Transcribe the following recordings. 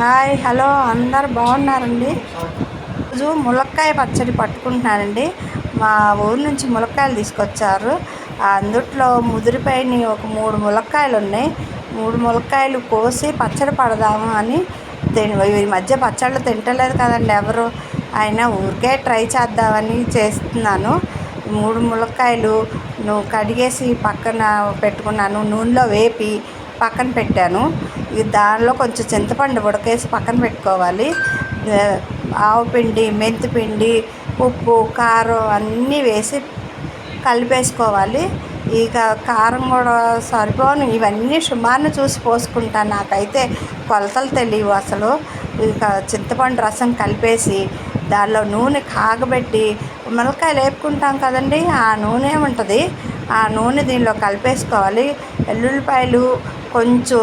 Hi hello అందరు బాగున్నారండి? రోజు ములక్కాయ పచ్చడి పట్టుకుంటున్నానండి. మా ఊరు నుంచి ములక్కాయలు తీసుకొచ్చారు. అందుట్లో ముదిరిపైన ఒక మూడు ములక్కాయలు ఉన్నాయి. మూడు ములక్కాయలు కోసి పచ్చడి పడదాము అని ఈ మధ్య పచ్చళ్ళు తింటలేదు కదండి ఎవరు. అయినా ఊరికే ట్రై చేద్దామని చేస్తున్నాను. మూడు ములక్కాయలు నువ్వు కడిగేసి పక్కన పెట్టుకున్నాను. నూనెలో వేపి పక్కన పెట్టాను. దానిలో కొంచెం చింతపండు ఉడకేసి పక్కన పెట్టుకోవాలి. ఆవు పిండి మెంతి పిండి ఉప్పు కారం అన్నీ వేసి కలిపేసుకోవాలి. ఇక కారం కూడా సరిపోను. ఇవన్నీ సుమారును చూసి పోసుకుంటాను నాకైతే. కొలతలు తెలియవు అసలు. ఇక చింతపండు రసం కలిపేసి దానిలో నూనె కాగబెట్టి మిరకాయలు వేపుకుంటాం కదండి ఆ నూనె ఉంటుంది. ఆ నూనె దీనిలో కలిపేసుకోవాలి. వెల్లుల్లిపాయలు కొంచెం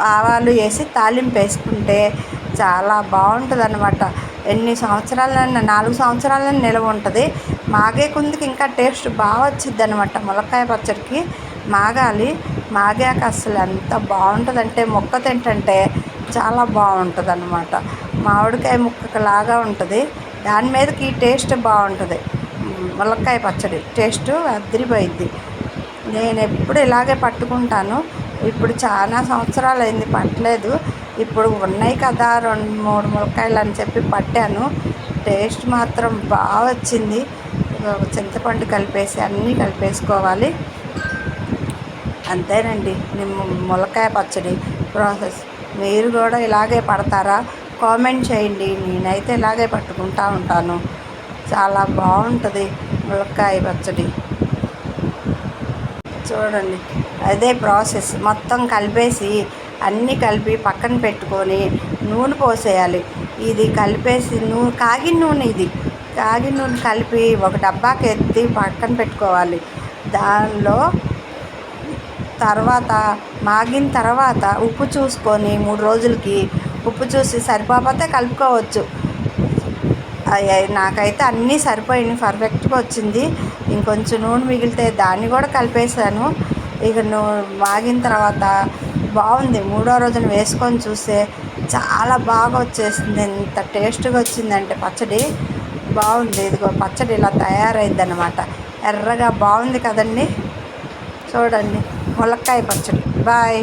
ఆవాలు వేసి తాలింపు వేసుకుంటే చాలా బాగుంటుంది అనమాట ఎన్ని సంవత్సరాలైనా నాలుగు సంవత్సరాలైనా నిల్వ ఉంటుంది. మాగే కుందికి ఇంకా టేస్ట్ బాగా వచ్చింది అనమాట ములక్కాయ పచ్చడికి. మాగాలి. మాగాక అసలు ఎంత బాగుంటుందంటే ముక్క తింటంటే చాలా బాగుంటుంది అనమాట మామిడికాయ ముక్కలాగా ఉంటుంది. దాని మీదకి టేస్ట్ బాగుంటుంది. ములక్కాయ పచ్చడి. టేస్ట్ అద్దరిపోయింది నేను ఎప్పుడు ఇలాగే పట్టుకుంటాను. ఇప్పుడు చాలా సంవత్సరాలు అయింది పట్టలేదు. ఇప్పుడు ఉన్నాయి కదా రెండు మూడు ములక్కాయలు అని చెప్పి పట్టాను. టేస్ట్ మాత్రం బాగా వచ్చింది. చింతపండు కలిపేసి అన్నీ కలిపేసుకోవాలి. అంతేనండి. ములక్కాయ పచ్చడి ప్రాసెస్. మీరు కూడా ఇలాగే పడతారా? కామెంట్ చేయండి. నేనైతే ఇలాగే పట్టుకుంటా ఉంటాను. చాలా బాగుంటుంది ములక్కాయ పచ్చడి. చూడండి అదే ప్రాసెస్. మొత్తం కలిపేసి అన్నీ కలిపి పక్కన పెట్టుకొని నూనె పోసేయాలి. ఇది కలిపేసి నూనె కాగిన నూనె ఇది. కాగిన నూనె కలిపి ఒక డబ్బాకి ఎత్తి పక్కన పెట్టుకోవాలి. దానిలో తర్వాత మాగిన తర్వాత ఉప్పు చూసుకొని మూడు రోజులకి ఉప్పు చూసి సరిపోతే కలుపుకోవచ్చు. నాకైతే అన్నీ సరిపోయినాయి పర్ఫెక్ట్గా వచ్చింది. ఇంకొంచెం నూనె మిగిలితే దాన్ని కూడా కలిపేసాను ఇక నువ్వు మాగిన తర్వాత బాగుంది. మూడో రోజున వేసుకొని చూస్తే చాలా బాగా వచ్చేసింది. ఎంత టేస్ట్గా వచ్చిందంటే పచ్చడి బాగుంది. ఇదిగో పచ్చడి ఇలా తయారైంది అనమాట ఎర్రగా బాగుంది కదండి. చూడండి ములక్కాయ పచ్చడి. బాయ్.